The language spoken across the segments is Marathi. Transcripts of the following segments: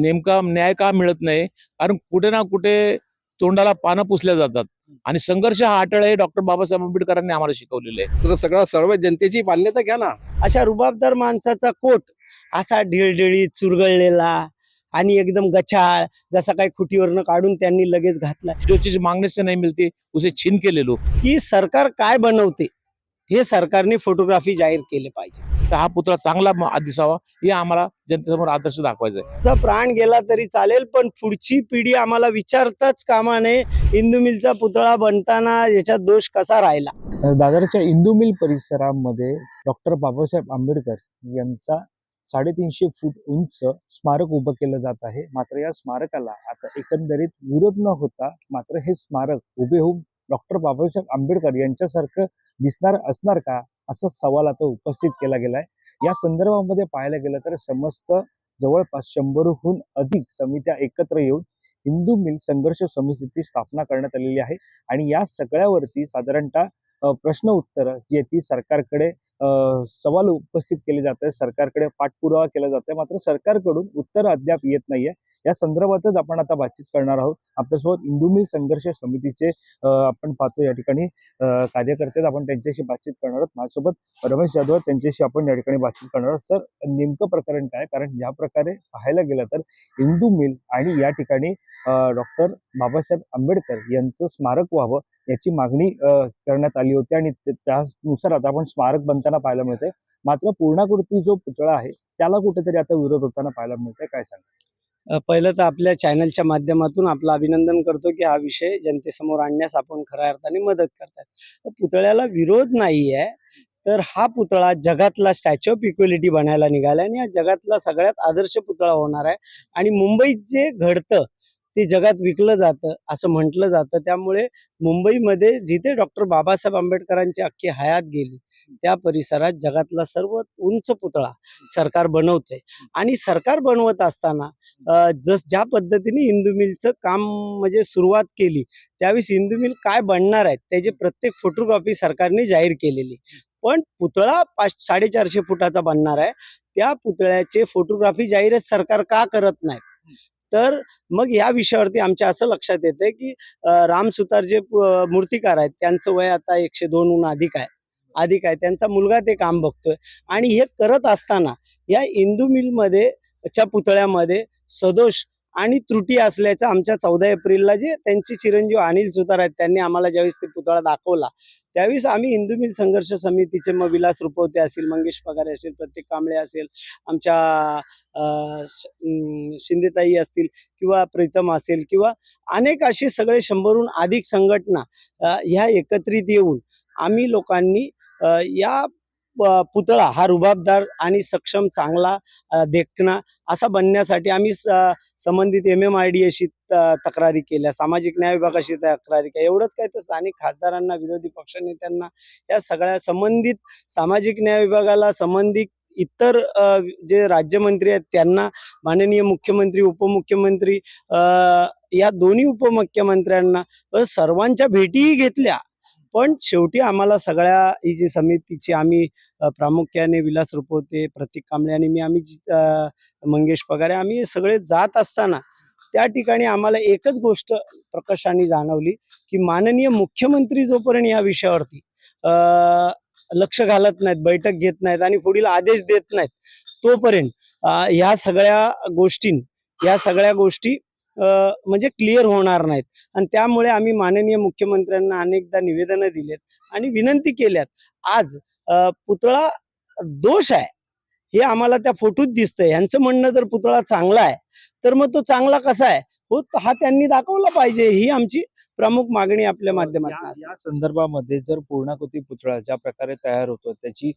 नेमका न्याय का मिळत नाही? कारण कुठे ना कुठे तोंडाला पानं पुसल्या जातात. आणि संघर्ष हा अटळ आहे. डॉक्टर बाबासाहेब आंबेडकरांनी आम्हाला शिकवलेलं आहे. तर सगळं सर्व जनतेची मान्यता घ्या ना. अशा रुबाबदार माणसाचा कोट असा ढिळढिळीत चुरगळलेला आणि एकदम गचाळ जसा काही खुटीवरनं काढून त्यांनी लगेच घातला. जो चीज नहीं मिलती उसे छीन के ले लो की सरकार काय बनवते? हे सरकारने फोटोग्राफी जाहीर केले पाहिजे. तर हा पुतळा चांगला म- दिसावा हे आम्हाला जनतेसमोर आदर्श दाखवायचा आहे त्याचा प्राण गेला तरी चालेल पण पुढची पिढी आम्हाला विचारताच कामा नये. इंदू मिलचा पुतळा बनताना याच्यात दोष कसा राहिला? दादरच्या इंदू मिल परिसरामध्ये डॉक्टर बाबासाहेब आंबेडकर यांचा साडेतीनशे फूट उंच स्मारक उभं केलं जात आहे. मात्र या स्मारकाला आता एकंदरीत विरोध न होता मात्र हे स्मारक उभेहून डॉक्टर बाबासाहेब आंबेडकर यांच्यासारखं दिसणार असणार का? असा सवाल आता उपस्थित केला गेलाय. या संदर्भामध्ये पाहायला गेलं तर समस्त जवळपास शंभरहून अधिक समित्या एकत्र येऊन हिंदू मिल संघर्ष समितीची स्थापना करण्यात आलेली आहे. आणि या सगळ्यावरती साधारणतः प्रश्न उत्तर जी ती सरकारकडे. सवाल उपस्थित केले जात आहेत सरकारकडे पाठपुरावा केला जात आहे मात्र सरकारकडून उत्तर अद्याप येत नाहीये. या संदर्भातच आपण आता बातचीत करणार आहोत. आपल्यासोबत इंदू मिल संघर्ष समितीचे आपण पाहतो या ठिकाणी कार्यकर्ते आपण त्यांच्याशी बातचीत करणार आहोत. माझ्यासोबत रमेश जाधव त्यांच्याशी आपण या ठिकाणी बातचीत करणार आहोत. सर नेमकं प्रकरण काय? कारण ज्या प्रकारे पाहायला गेलं तर इंदू मिल आणि या ठिकाणी डॉक्टर बाबासाहेब आंबेडकर यांचं स्मारक व्हावं याची मागणी करण्यात आली होती आणि त्यानुसार आता आपण स्मारक बनताना पाहायला मिळते मात्र पूर्णाकृती जो पुतळा आहे त्याला कुठेतरी आता विरोध होताना पाहायला मिळतंय. काय सांग पहिलं तर आपल्या चॅनलच्या माध्यमातून आपलं अभिनंदन करतो की हा विषय जनतेसमोर आणण्यास आपण खऱ्या अर्थाने मदत करतात पुतळ्याला विरोध नाही आहे तर हा पुतळा जगातला स्टॅच्यू ऑफ इक्वेलिटी बनायला निघाला आणि या जगातला सगळ्यात आदर्श पुतळा होणार आहे. आणि मुंबईत जे घडतं ते जगात विकलं जातं असं म्हटलं जातं. त्यामुळे मुंबईमध्ये जिथे डॉक्टर बाबासाहेब आंबेडकरांची अख्खी हयात गेली त्या परिसरात जगातला सर्वात उंच पुतळा सरकार बनवतंय. आणि सरकार बनवत असताना जस ज्या पद्धतीने इंदू मिलचं काम म्हणजे सुरुवात केली त्यावेळेस इंदू मिल काय बनणार आहेत त्याची प्रत्येक फोटोग्राफी सरकारने जाहीर केलेली. पण पुतळा पाच साडेचारशे फुटाचा बनणार आहे. त्या पुतळ्याचे फोटोग्राफी जाहीरच सरकार का करत नाही तर मग या विषयावरती आमच्या असं लक्षात येतंय की रामसुतार जे मूर्तिकार आहेत त्यांचं वय आता एकशे दोनहून अधिक आहे. अधिक आहे. त्यांचा मुलगा ते काम बघतोय. आणि हे करत असताना या इंदू मिलमध्ये च्या पुतळ्यामध्ये सदोष आणि त्रुटी असल्याचं आमच्या चौदा एप्रिलला जे त्यांचे चिरंजीव अनिल सुतार आहेत त्यांनी आम्हाला ज्यावेळेस ते पुतळा दाखवला त्यावेळेस आम्ही हिंदू मिल संघर्ष समितीचे मग विलास रुपवते असेल मंगेश पगारे असेल प्रत्येक कांबळे असेल आमच्या शिंदेताई असतील किंवा प्रीतम असेल किंवा अनेक असे सगळे शंभरहून अधिक संघटना ह्या एकत्रित येऊन आम्ही लोकांनी या पुतळा हा रुबाबदार आणि सक्षम चांगला देखणा असा बनण्यासाठी आम्ही संबंधित एम एम आय डी अशी तक्रारी केल्या. सामाजिक न्याय विभागाशी तक्रारी केल्या. एवढंच काय तर स्थानिक खासदारांना विरोधी पक्षनेत्यांना या सगळ्या संबंधित सामाजिक न्याय विभागाला संबंधित इतर जे राज्यमंत्री आहेत त्यांना माननीय मुख्यमंत्री उपमुख्यमंत्री या दोन्ही उपमुख्यमंत्र्यांना सर्वांच्या भेटीही घेतल्या. पण शेवटी आम्हाला सगळ्या ही जी समितीची आम्ही प्रामुख्याने विलास रुपवते प्रतीक कांबळे आणि मी आम्ही मंगेश पगारे आम्ही सगळे जात असताना त्या ठिकाणी आम्हाला एकच गोष्ट प्रकर्षाने जाणवली की माननीय मुख्यमंत्री जोपर्यंत या विषयावरती लक्ष घालत नाहीत बैठक घेत नाहीत आणि पुढील आदेश देत नाहीत तोपर्यंत ह्या सगळ्या गोष्टी या सगळ्या गोष्टी म्हणजे क्लिअर होणार नाहीत. आणि त्यामुळे आम्ही माननीय मुख्यमंत्र्यांना अनेकदा निवेदनं दिलेत आणि विनंती केल्यात. आज पुतळा दोष आहे. हे आम्हाला त्या फोटोत दिसतंय. यांचं म्हणणं जर पुतळा चांगला आहे तर मग तो चांगला कसा आहे? हो हा त्यांनी दाखवला पाहिजे. ही आमची प्रमुख मागणी आपल्या माध्यमातून या संदर्भामध्ये जर पूर्णाकृती पुतळा ज्या प्रकारे तयार होतो त्याची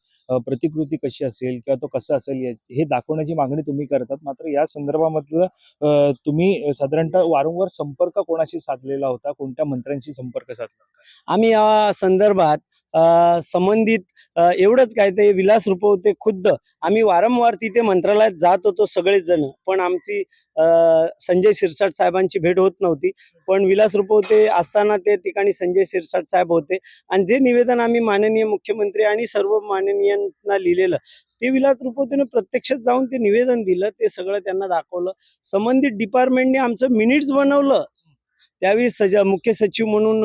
प्रतिकृती कशी असेल किंवा तो कसा असेल हे दाखवण्याची मागणी तुम्ही करतात. मात्र या संदर्भामधलं तुम्ही साधारणतः वारंवार संपर्क कोणाशी साधलेला होता? कोणत्या मंत्र्यांशी संपर्क साधला आम्ही या संदर्भात संबंधित एवढंच काय ते विलास रुपवते खुद्द. आम्ही वारंवार तिथे मंत्रालयात जात होतो सगळेच जण पण आमची संजय शिरसाट साहेबांची भेट होत नव्हती. पण विलास रुपवते असताना ते ठिकाणी संजय शिरसाट साहेब होते. आणि जे निवेदन आम्ही माननीय मुख्यमंत्री आणि सर्व माननीयांना लिहिलेलं ते विलास रुपवतीने प्रत्यक्षात जाऊन ते निवेदन दिलं ते सगळं त्यांना दाखवलं. संबंधित डिपार्टमेंटने आमचं मिनिट्स बनवलं. त्यावेळी सजा मुख्य सचिव म्हणून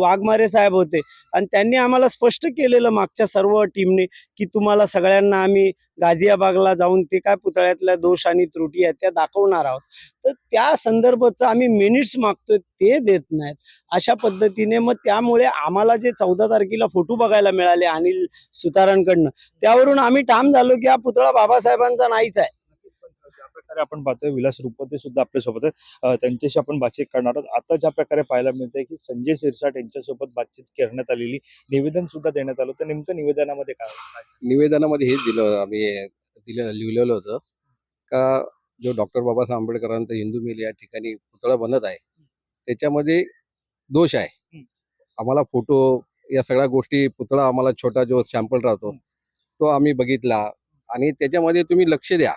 वाघमारे साहेब होते. आणि त्यांनी आम्हाला स्पष्ट केलेलं मागच्या सर्व टीमने की तुम्हाला सगळ्यांना आम्ही गाझियाबागला जाऊन ते काय पुतळ्यातल्या दोष आणि त्रुटी आहेत त्या दाखवणार आहोत. तर त्या संदर्भाचं आम्ही मिनिट्स मागतोय ते देत नाहीत. अशा पद्धतीने मग त्यामुळे आम्हाला जे चौदा तारखेला फोटो बघायला मिळाले अनिल सुतारांकडनं त्यावरून आम्ही ठाम झालो की हा पुतळा बाबासाहेबांचा नाहीच आहे. प्रकारे आपण पाहतोय विलास रुपवते सुद्धा आपल्यासोबत त्यांच्याशी आपण बातचीत करणार आहोत. आता ज्या प्रकारे पाहायला मिळतंय की संजय सिरसाट यांच्यासोबत बातचीत करण्यात आलेली निवेदन सुद्धा देण्यात आलं तर नेमकं निवेदनामध्ये काय? निवेदनामध्ये हेच दिलं आम्ही दिलं लिहिलेलं होतं का जो डॉक्टर बाबासाहेब आंबेडकरांचा हिंदू मिल या ठिकाणी पुतळा बनत आहे त्याच्यामध्ये दोष आहे. आम्हाला फोटो या सगळ्या गोष्टी पुतळा आम्हाला छोटा जो सॅम्पल राहतो. तो आम्ही बघितला. आणि त्याच्यामध्ये तुम्ही लक्ष द्या.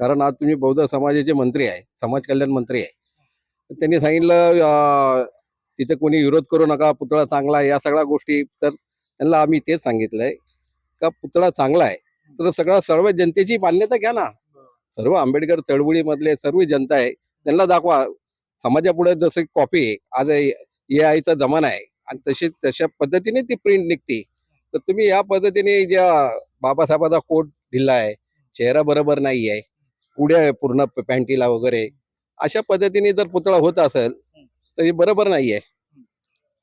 कारण आज तुम्ही बौद्ध समाजाचे मंत्री आहे समाज कल्याण मंत्री आहे. त्यांनी सांगितलं तिथे कोणी विरोध करू नका पुतळा चांगला आहे या सगळ्या गोष्टी. तर त्यांना आम्ही तेच सांगितलंय का पुतळा चांगला आहे तर सगळं सर्व जनतेची मान्यता घ्या ना. सर्व आंबेडकर चळवळीमधले सर्व जनता आहे त्यांना दाखवा. समाजापुढे जसं कॉपी आहे आज ए आयचा जमाना आहे आणि तशी तशा पद्धतीने ती प्रिंट निघते. तर तुम्ही या पद्धतीने ज्या बाबासाहेबाचा कोट दिला आहे चेहरा बरोबर नाही आहे पुढे आहे पूर्ण पॅन्टीला वगैरे अशा पद्धतीने जर पुतळा होत असेल तर हे बरोबर नाही आहे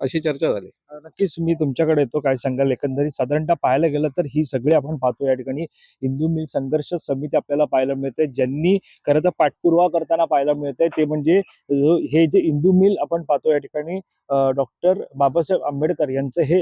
अशी चर्चा झाली. नक्कीच मी तुमच्याकडे येतो. काय सांगाल? एकंदरीत साधारणतः पाहायला गेलं तर ही सगळी आपण पाहतो या ठिकाणी. हिंदू मिल संघर्ष समिती आपल्याला पाहायला मिळते. ज्यांनी खरं तर पाठपुरावा करताना पाहायला मिळतंय ते म्हणजे हे जे हिंदू मिल आपण पाहतो या ठिकाणी डॉक्टर बाबासाहेब आंबेडकर यांचं हे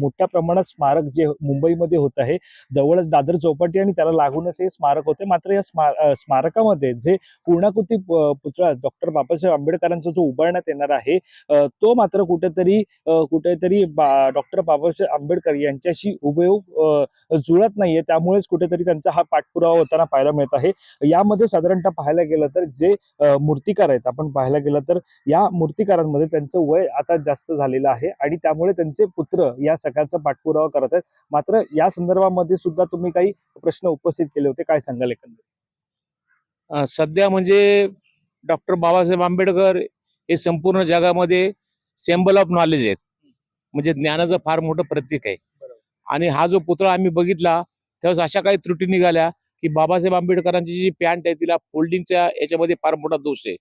मोठ्या प्रमाणात स्मारक जे मुंबईमध्ये होत आहे जवळच दादर चौपाटी आणि त्याला लागूनच हे स्मारक होते. मात्र या स्मार स्मारकामध्ये जे पूर्णाकृती पुतळा डॉक्टर बाबासाहेब आंबेडकरांचा जो उभारण्यात येणार आहे तो मात्र कुठेतरी कुठे कुठेतरी बा डॉक्टर बाबासाहेब आंबेडकर यांच्याशी हुबेहूब जुळत नाहीये. त्यामुळेच कुठेतरी त्यांचा हा पाठपुरावा होताना पाहायला मिळत आहे. यामध्ये साधारणतः पाहायला गेलं तर जे मूर्तिकार आहेत आपण पाहायला गेलं तर या मूर्तिकारांमध्ये त्यांचं वय आता जास्त झालेलं आहे आणि त्यामुळे त्यांचे पुत्र या सगळ्याचा पाठपुरावा करत आहेत. मात्र या संदर्भामध्ये सुद्धा तुम्ही काही प्रश्न उपस्थित केले होते. काय सांगाल एकंदरीत? सध्या म्हणजे डॉक्टर बाबासाहेब आंबेडकर हे संपूर्ण जगामध्ये सेम्बल ऑफ नॉलेज आहेत. म्हणजे ज्ञानाचं फार मोठं प्रतीक आहे. आणि हा जो पुतळा आम्ही बघितला त्यावेळेस अशा काही त्रुटी निघाल्या की बाबासाहेब आंबेडकरांची जी पॅन्ट आहे तिला फोल्डिंगच्या याच्यामध्ये फार मोठा दोष आहे.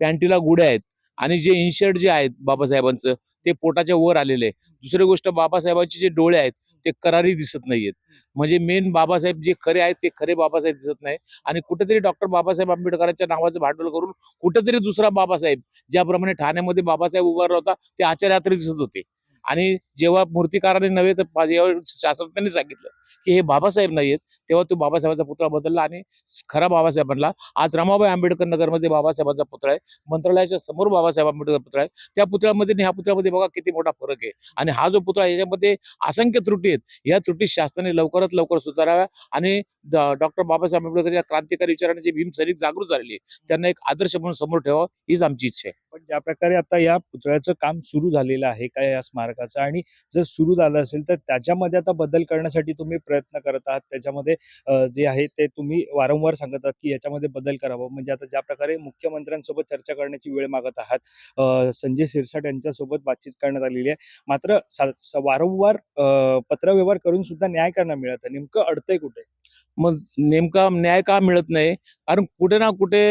पॅन्टीला गुड्या आहेत आणि जे इन्शर्ट जे आहेत बाबासाहेबांचं ते पोटाच्या वर आलेले दुसरी गोष्ट बाबासाहेबांचे जे डोळे आहेत ते करारी दिसत नाहीयेत. म्हणजे मेन बाबासाहेब जे खरे आहेत ते खरे बाबासाहेब दिसत नाही. आणि कुठेतरी डॉक्टर बाबासाहेब आंबेडकरांच्या नावाचं भांडवल करून कुठेतरी दुसरा बाबासाहेब ज्याप्रमाणे ठाण्यामध्ये बाबासाहेब उभारला होता ते आचार्यात्री दिसत होते. आणि जेव्हा मूर्तिकाराने नव्हे तर पा- शास्त्रज्ञांनी सांगितलं की हे बाबासाहेब नाहीयेत तेव्हा तो बाबासाहेबांचा पुतळा बदलला आणि खरा बाबासाहेब बनला. आज रमाबाई आंबेडकर नगरमध्ये बाबासाहेबांचा पुतळा आहे. मंत्रालयाच्या समोर बाबासाहेब आंबेडकर पुतळा आहे. त्या पुतळ्यामध्ये आणि ह्या पुतळ्यामध्ये बघा किती मोठा फरक आहे. आणि हा जो पुतळा याच्यामध्ये असंख्य त्रुटी आहेत. या त्रुटी शासनाने लवकरात लवकर सुधाराव्या आणि डॉक्टर बाबासाहेब आंबेडकर या क्रांतिकारी विचाराने जे भीमसैनिक जागृत झालेली त्यांना एक आदर्श म्हणून समोर ठेवावं हीच आमची इच्छा आहे. पण ज्या प्रकारे आता या पुतळ्याचं काम सुरू झालेलं आहे काय या स्मारक स्मारकाचं आणि जर सुरू झालं असेल तर त्याच्यामध्ये आता बदल करण्यासाठी तुम्ही प्रयत्न करत आहात. त्याच्यामध्ये जे आहे ते तुम्ही वारंवार सांगत आहात की याच्यामध्ये बदल करावा. म्हणजे आता ज्या प्रकारे मुख्यमंत्र्यांसोबत चर्चा करण्याची वेळ मागत आहात संजय सिरसाट यांच्यासोबत बातचीत करण्यात आलेली आहे. मात्र वारंवार पत्रव्यवहार करून सुद्धा न्याय करणं मिळत? आहे. नेमकं अडतंय कुठे? मग नेमका न्याय का मिळत नाही? कारण कुठे ना कुठे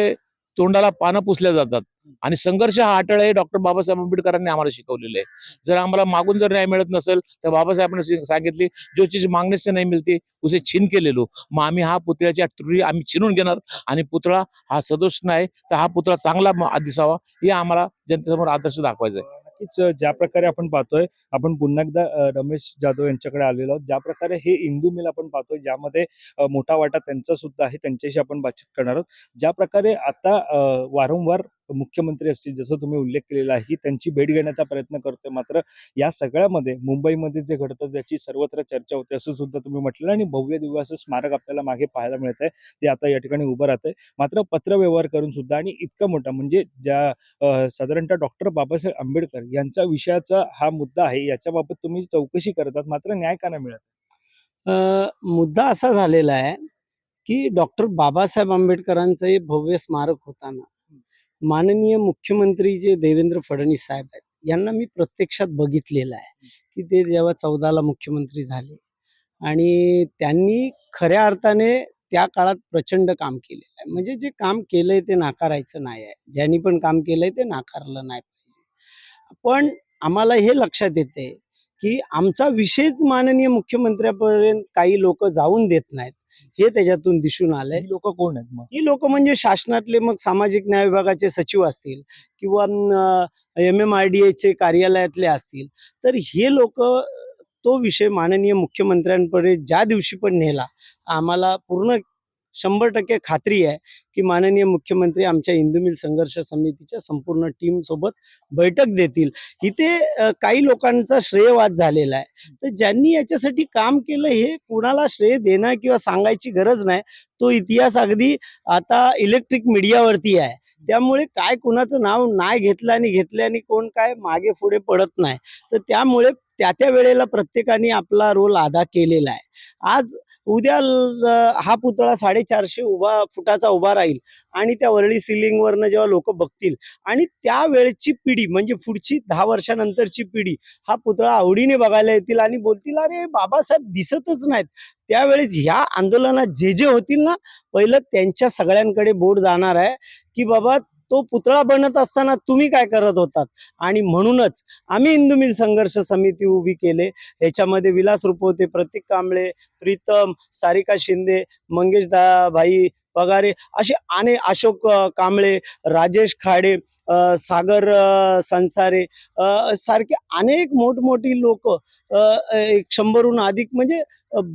तोंडाला पानं पुसल्या जातात. आणि संघर्ष हा अटळ आहे डॉक्टर बाबासाहेब आंबेडकरांनी आम्हाला शिकवलेलं आहे. जर आम्हाला मागून जर न्याय मिळत नसेल तर बाबासाहेबांनी सांगितली जो चीज मागणे से नाही मिळते उसे छीन के ले लो मग आम्ही हा पुतळ्याच्या त्रुटी आम्ही छिनून घेणार आणि पुतळा हा सदोष नाही तर हा पुतळा चांगला दिसावा हे आम्हाला जनतेसमोर आदर्श दाखवायचा आहे नक्कीच ज्या प्रकारे आपण पाहतोय आपण पुन्हा एकदा रमेश जाधव यांच्याकडे आलेलो आहोत. ज्या प्रकारे हे इंदू मिल आपण पाहतोय ज्यामध्ये मोठा वाटा त्यांचा सुद्धा आहे त्यांच्याशी आपण बातचीत करणार आहोत. ज्या प्रकारे आता वारंवार मुख्यमंत्री असतील जसं तुम्ही उल्लेख केलेला आहे ही त्यांची भेट घेण्याचा प्रयत्न करतोय. मात्र या सगळ्यामध्ये मुंबईमध्ये जे घडतं त्याची सर्वत्र चर्चा होते असं सुद्धा तुम्ही म्हटलं आणि भव्य दिव्य असं स्मारक आपल्याला मागे पाहायला मिळत आहे ते आता या ठिकाणी उभं राहतंय. मात्र पत्रव्यवहार करून सुद्धा आणि इतकं मोठा म्हणजे ज्या साधारणतः डॉक्टर बाबासाहेब आंबेडकर यांच्या विषयाचा हा मुद्दा आहे याच्याबाबत तुम्ही चौकशी करतात मात्र न्याय का नाही मिळत? मुद्दा असा झालेला आहे की डॉक्टर बाबासाहेब आंबेडकरांचं हे भव्य स्मारक होताना माननीय मुख्यमंत्री जे देवेंद्र फडणवीस साहेब आहेत यांना मी प्रत्यक्षात बघितलेलं आहे की ते जेव्हा चौदाला मुख्यमंत्री झाले आणि त्यांनी खऱ्या अर्थाने त्या काळात प्रचंड काम केलेलं आहे. म्हणजे जे काम केलंय ते नाकारायचं नाही आहे. ज्यांनी पण काम केलंय ते नाकारलं नाही पाहिजे. पण आम्हाला हे लक्षात येते की आमचा विषयच माननीय मुख्यमंत्र्यापर्यंत काही लोक जाऊन देत नाहीत. हे त्याच्यातून दिसून आलंय. लोक कोण आहेत मग? ही लोक म्हणजे शासनातले मग सामाजिक न्याय विभागाचे सचिव असतील किंवा एम एम आर डी एचे कार्यालयातले असतील. तर हे लोक तो विषय माननीय मुख्यमंत्र्यांपर्यंत ज्या दिवशी पण नेला आम्हाला पूर्ण शंभर टक्के खात्री आहे की माननीय मुख्यमंत्री आमच्या हिंदू मिल संघर्ष समितीच्या संपूर्ण टीम सोबत बैठक देतील. इथे काही लोकांचा श्रेयवाद झालेला आहे. तर ज्यांनी याच्यासाठी काम केलं हे कुणाला श्रेय देणं किंवा सांगायची गरज नाही तो इतिहास अगदी आता इलेक्ट्रिक मीडियावरती आहे. त्यामुळे काय कुणाचं नाव नाही घेतलं आणि घेतलं आणि कोण काय मागे पुढे पडत नाही. तर त्यामुळे त्या त्या वेळेला प्रत्येकाने आपला रोल अदा केलेला आहे. आज उद्या हा पुतळा साडेचारशे उभा फुटाचा उभा राहील आणि त्या वरळी सिलिंगवरनं जेव्हा लोक बघतील आणि त्यावेळची पिढी म्हणजे पुढची दहा वर्षानंतरची पिढी हा पुतळा आवडीने बघायला येतील आणि बोलतील अरे बाबासाहेब दिसतच नाहीत. त्यावेळेस ह्या आंदोलनात जे जे होतील ना पहिलं त्यांच्या सगळ्यांकडे बोट जाणार आहे की बाबा तो पुतळा बनत असताना तुम्ही काय करत होतात? आणि म्हणूनच आम्ही हिंदू मिल संघर्ष समिती उभी केले. याच्यामध्ये विलास रुपवते प्रतीक कांबळे प्रीतम सारिका शिंदे मंगेश दा भाई पगारे असे अनेक अशोक कांबळे राजेश खाडे सागर संसारे सारखे अनेक मोठमोठी लोक एक शंभरहून अधिक म्हणजे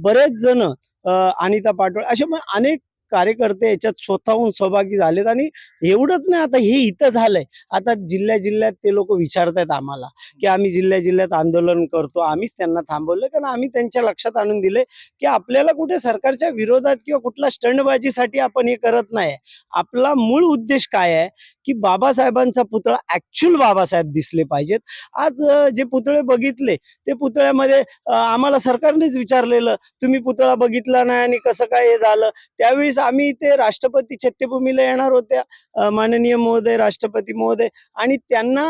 बरेच जण अनिता पाटोळ असे अनेक कार्यकर्ते याच्यात स्वतःहून सहभागी झालेत आणि एवढंच नाही आता हे इथं झालंय. आता जिल्ह्या जिल्ह्यात ते लोक विचारतायत आम्हाला की आम्ही जिल्ह्या जिल्ह्यात आंदोलन करतो आम्हीच त्यांना थांबवलं कारण आम्ही त्यांच्या लक्षात आणून दिले की आपल्याला कुठे सरकारच्या विरोधात किंवा कुठला स्टंडबाजीसाठी आपण हे करत नाही आपला मूळ उद्देश काय आहे की बाबासाहेबांचा पुतळा ऍक्च्युअल बाबासाहेब दिसले पाहिजेत. आज जे पुतळे बघितले ते पुतळ्यामध्ये आम्हाला सरकारनेच विचारलेलं तुम्ही पुतळा बघितला नाही आणि कसं काय हे झालं? त्यावेळेस आम्ही इथे राष्ट्रपती चैत्यभूमीला येणार होत्या माननीय महोदय राष्ट्रपती महोदय. आणि त्यांना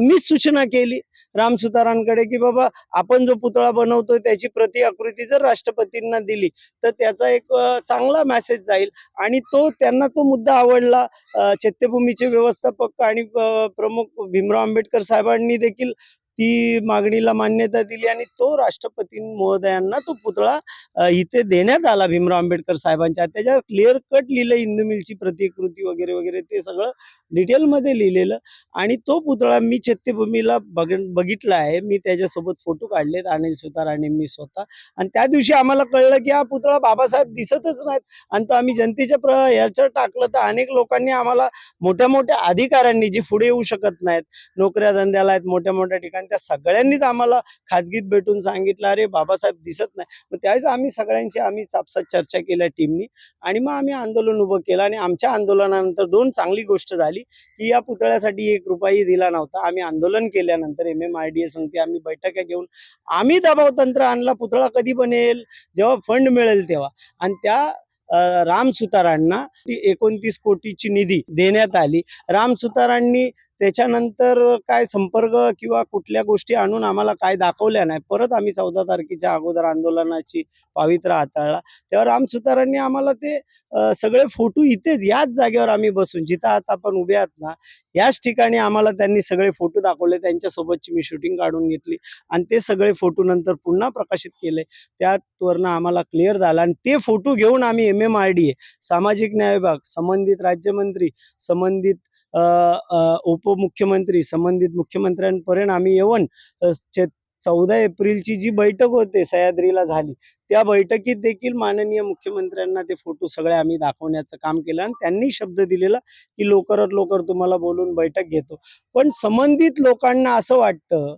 मी सूचना केली राम सुतारांकडे की बाबा आपण जो पुतळा बनवतोय त्याची प्रति आकृती जर राष्ट्रपतींना दिली तर त्याचा एक चांगला मेसेज जाईल. आणि तो त्यांना तो मुद्दा आवडला. चैत्यभूमीचे व्यवस्थापक आणि प्रमुख भीमराव आंबेडकर साहेबांनी देखील ती मागणीला मान्यता दिली आणि तो राष्ट्रपती महोदयांना तो पुतळा इथे देण्यात आला भीमराव आंबेडकर साहेबांच्या त्याच्यावर क्लिअर कट लिहिलं इंदू मिलची प्रतिकृती वगैरे वगैरे ते सगळं डिटेलमध्ये लिहिलेलं. आणि तो पुतळा मी चैत्यभूमीला बघ बघितला आहे. मी त्याच्यासोबत फोटो काढलेत अनिल सुतार आणि मी स्वतः. आणि त्या दिवशी आम्हाला कळलं की हा पुतळा बाबासाहेब दिसतच नाहीत. आणि तो आम्ही जनतेच्या प्र याच्यावर टाकलं तर अनेक लोकांनी आम्हाला मोठ्या मोठ्या अधिकाऱ्यांनी जे पुढे येऊ शकत नाहीत नोकऱ्या धंद्याला आहेत मोठ्या मोठ्या ठिकाणी त्या सगळ्यांनीच आम्हाला खाजगीत भेटून सांगितलं अरे बाबासाहेब दिसत नाही. मग त्यावेळेस आम्ही सगळ्यांची आम्ही चापसात चर्चा केल्या टीमनी आणि मग आम्ही आंदोलन उभं केलं आणि आमच्या आंदोलनानंतर दोन चांगली गोष्ट झाली की या पुतळ्यासाठी एक रुपयाही दिला नव्हता. आम्ही आंदोलन केल्यानंतर M M R D A आम्ही बैठका घेऊन आम्ही दबाव तंत्र आणला पुतळा कधी बनेल जेव्हा फंड मिळेल तेव्हा. आणि त्या राम सुतारांना एकोणतीस कोटीची निधी देण्यात आली. राम सुतारांनी त्याच्यानंतर काय संपर्क किंवा कुठल्या गोष्टी आणून आम्हाला काय दाखवल्या नाही परत आम्ही चौदा तारखेच्या अगोदर आंदोलनाची पावित्र्य हाताळला. तेव्हा राम सुतारांनी आम्हाला ते सगळे फोटो इथेच याच जागेवर आम्ही बसून जिथं आता आपण उभे आहात ना याच ठिकाणी आम्हाला त्यांनी सगळे फोटो दाखवले त्यांच्यासोबतची मी शूटिंग काढून घेतली आणि ते सगळे फोटो नंतर पुन्हा प्रकाशित केले. त्यातवरनं आम्हाला क्लिअर झालं आणि ते फोटो घेऊन आम्ही M M R D A सामाजिक न्याय विभाग संबंधित राज्यमंत्री संबंधित उपमुख्यमंत्री संबंधित मुख्यमंत्र्यांपर्यंत आम्ही येऊन चौदा एप्रिलची जी बैठक होते सह्याद्रीला झाली त्या बैठकीत देखील माननीय मुख्यमंत्र्यांना ते फोटो सगळे आम्ही दाखवण्याचं काम केलं आणि त्यांनी शब्द दिलेला की लवकरात लवकर तुम्हाला बोलून बैठक घेतो. पण संबंधित लोकांना असं वाटतं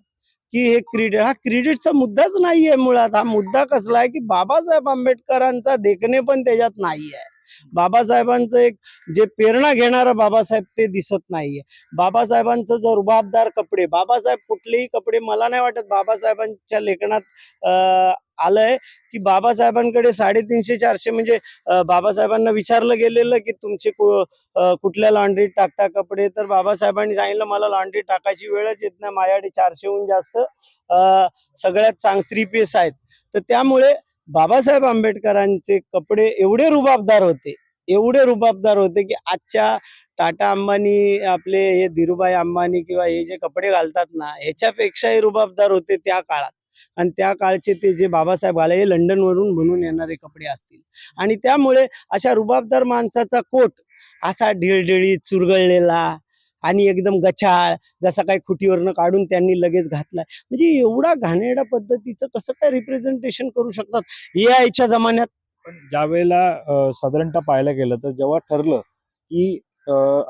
की हे क्रेडिट हा क्रेडिटचा मुद्दाच नाहीये मुळात. हा मुद्दा कसला आहे की बाबासाहेब आंबेडकरांचा देखणे पण त्याच्यात नाही आहे बाबासाहेबांचं एक जे प्रेरणा घेणारं बाबासाहेब ते दिसत नाहीये. बाबासाहेबांचं जो रुबाबदार कपडे बाबासाहेब कुठलेही कपडे मला नाही वाटत बाबासाहेबांच्या लेखनात आलंय की बाबासाहेबांकडे साडेतीनशे चारशे म्हणजे बाबासाहेबांना विचारलं गेलेलं की तुमचे कु- कुठल्या लॉन्ड्रीत टाकता कपडे? तर बाबासाहेबांनी सांगितलं मला लॉन्ड्री टाकायची वेळच येत नाही माझ्याकडे चारशेहून जास्त सगळ्यात चांग थ्री पीस आहेत. तर त्यामुळे बाबासाहेब आंबेडकरांचे कपडे एवढे रुबाबदार होते एवढे रुबाबदार होते की आजच्या टाटा अंबानी आपले हे धीरूभाई अंबानी किंवा हे जे कपडे घालतात ना ह्याच्यापेक्षाही रुबाबदार होते त्या काळात. आणि त्या काळचे ते जे बाबासाहेब घाले हे लंडनवरून बनून येणारे कपडे असतील. आणि त्यामुळे अशा रुबाबदार माणसाचा कोट असा ढिळढिळी चुरगळलेला आणि एकदम गछाळ जसा काही खुटीवरनं काढून त्यांनी लगेच घातलाय. म्हणजे एवढा घाणेरड्या पद्धतीचं कसं काय रिप्रेझेंटेशन करू शकतात ए आयच्या जमान्यात? पण ज्या वेळेला साधारणतः पाहायला गेलं तर जेव्हा ठरलं की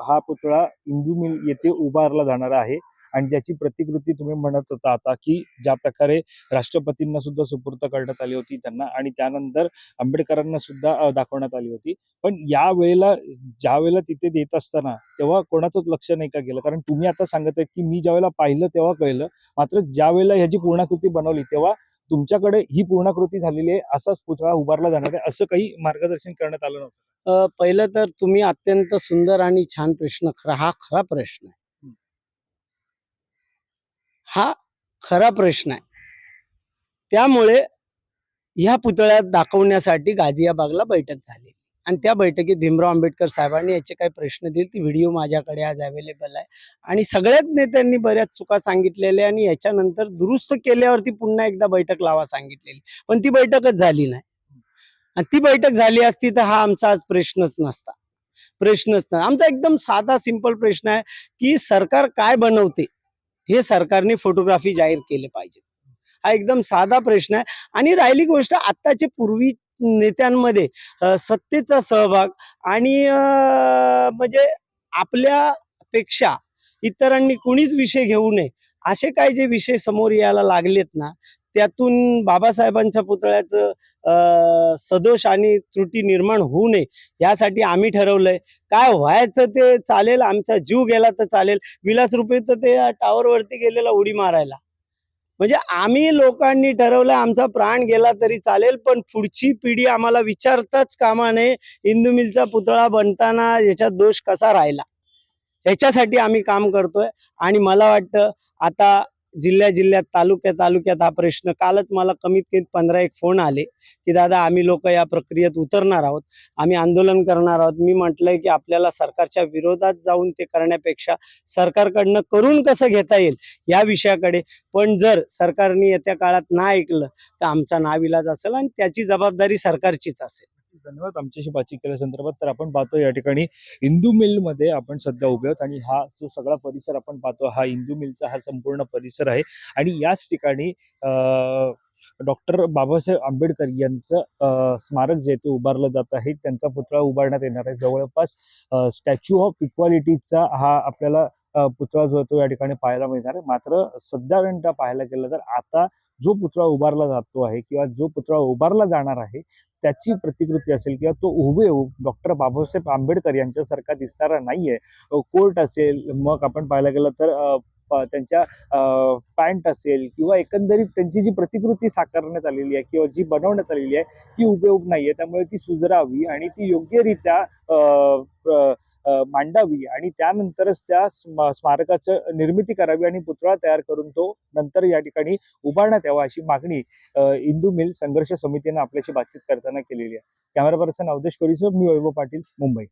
हा पुतळा इंदू मिल येथे उभारला जाणार आहे आणि ज्याची प्रतिकृती तुम्ही म्हणत होता आता की ज्या प्रकारे राष्ट्रपतींना सुद्धा सुपूर्त करण्यात आली होती त्यांना आणि त्यानंतर आंबेडकरांना सुद्धा दाखवण्यात आली होती. पण या वेळेला ज्या वेळेला तिथे देत असताना तेव्हा कोणाचंच लक्ष नाही का गेलं? कारण तुम्ही आता सांगत आहे की मी ज्या वेळेला पाहिलं तेव्हा कळलं. मात्र ज्या वेळेला ह्याची पूर्णाकृती बनवली तेव्हा तुमच्याकडे ही पूर्णाकृती झालेली आहे असाच पुतळा उभारला जाणार आहे असं काही मार्गदर्शन करण्यात आलं नव्हतं. पहिलं तर तुम्ही अत्यंत सुंदर आणि छान प्रश्न खरा हा खरा प्रश्न आहे. हा खरा प्रश्न आहे. त्यामुळे ह्या पुतळ्यात दाखवण्यासाठी गाझियाबागला बैठक झाली. आणि त्या बैठकीत भीमराव आंबेडकर साहेबांनी याचे काही प्रश्न दिले. ती व्हिडिओ माझ्याकडे आज अवेलेबल आहे. आणि सगळ्याच नेत्यांनी बऱ्याच चुका सांगितलेल्या आणि याच्यानंतर दुरुस्त केल्यावरती पुन्हा एकदा बैठक लावा सांगितलेली. पण ती बैठकच झाली नाही. आणि ती बैठक झाली असती तर हा आमचा आज प्रश्नच नसता. प्रश्नच नाही आमचा एकदम साधा सिंपल प्रश्न आहे की सरकार काय बनवते? हे सरकारने फोटोग्राफी जाहीर केले पाहिजे. हा एकदम साधा प्रश्न आहे. आणि राहिली गोष्ट आत्ताचे पूर्वी नेत्यांमध्ये सत्तेचा सहभाग आणि म्हणजे म्हणजे आपल्यापेक्षा इतरांनी कुणीच विषय घेऊ नये असे काही जे विषय समोर यायला लागलेत ना त्यातून बाबासाहेबांच्या पुतळ्याचं सदोष आणि त्रुटी निर्माण होऊ नये यासाठी आम्ही ठरवलंय. काय व्हायचं ते चालेल आमचा जीव गेला तर चालेल. विलास रुपये तर ते टावरवरती गेलेला उडी मारायला. म्हणजे आम्ही लोकांनी ठरवलं आमचा प्राण गेला तरी चालेल पण पुढची पिढी आम्हाला विचारताच कामा नये इंदू मिलचा पुतळा बनताना याच्यात दोष कसा राहिला? याच्यासाठी आम्ही काम करतोय. आणि मला वाटतं आता जिल्ह्या जिल्ह्यात तालुक्या तालुक्यात हा प्रश्न कालच मला कमीत कमी पंधरा एक फोन आले की दादा आम्ही लोक या प्रक्रियेत उतरणार आहोत. आम्ही आंदोलन करणार आहोत. मी म्हटलंय की आपल्याला सरकारच्या विरोधात जाऊन ते करण्यापेक्षा सरकारकडनं करून कसं घेता येईल या विषयाकडे? पण जर सरकारने येत्या काळात ना ऐकलं तर आमचा नाविलाज असेल आणि त्याची जबाबदारी सरकारचीच असेल. धन्यवाद. आमच्याशी बातचीत केल्यासंदर्भात तर आपण पाहतो या ठिकाणी इंदू मिलमध्ये आपण सध्या उभे आहोत आणि हा जो सगळा परिसर आपण पाहतो हा इंदू मिलचा हा संपूर्ण परिसर आहे. आणि याच ठिकाणी डॉक्टर बाबासाहेब आंबेडकर यांचं स्मारक जे ते उभारलं जात आहे त्यांचा पुतळा उभारण्यात येणार आहे. जवळपास स्टॅच्यू ऑफ इक्वालिटीचा हा आपल्याला पुतळा जो आहे तो या ठिकाणी पाहायला मिळणार आहे. मात्र सध्या वेळेला पाहायला गेलं तर आता जो पुतळा उभारला जातो आहे किंवा जो पुतळा उभारला जाणार आहे त्याची प्रतिकृती असेल किंवा तो हुबेहूब डॉक्टर बाबासाहेब आंबेडकर यांच्यासारखा दिसणारा नाहीये. कोर्ट असेल मग आपण पाहायला गेलं तर त्यांच्या पॅन्ट असेल किंवा एकंदरीत त्यांची जी प्रतिकृती साकारण्यात आलेली आहे किंवा जी बनवण्यात आलेली आहे ती हुबेहूब नाहीये. त्यामुळे ती सुधरावी आणि ती योग्यरित्या अ, मांडावी आणि त्यानंतरच त्या स्म- स्मारकाचं निर्मिती करावी आणि पुतळा तयार करून तो नंतर या ठिकाणी उभारण्यात यावा अशी मागणी इंदू मिल संघर्ष समितीनं आपल्याशी बातचीत करताना केलेली आहे. कॅमेरा पर्सन अवधेश कोरीसह मी वैभव पाटील मुंबई.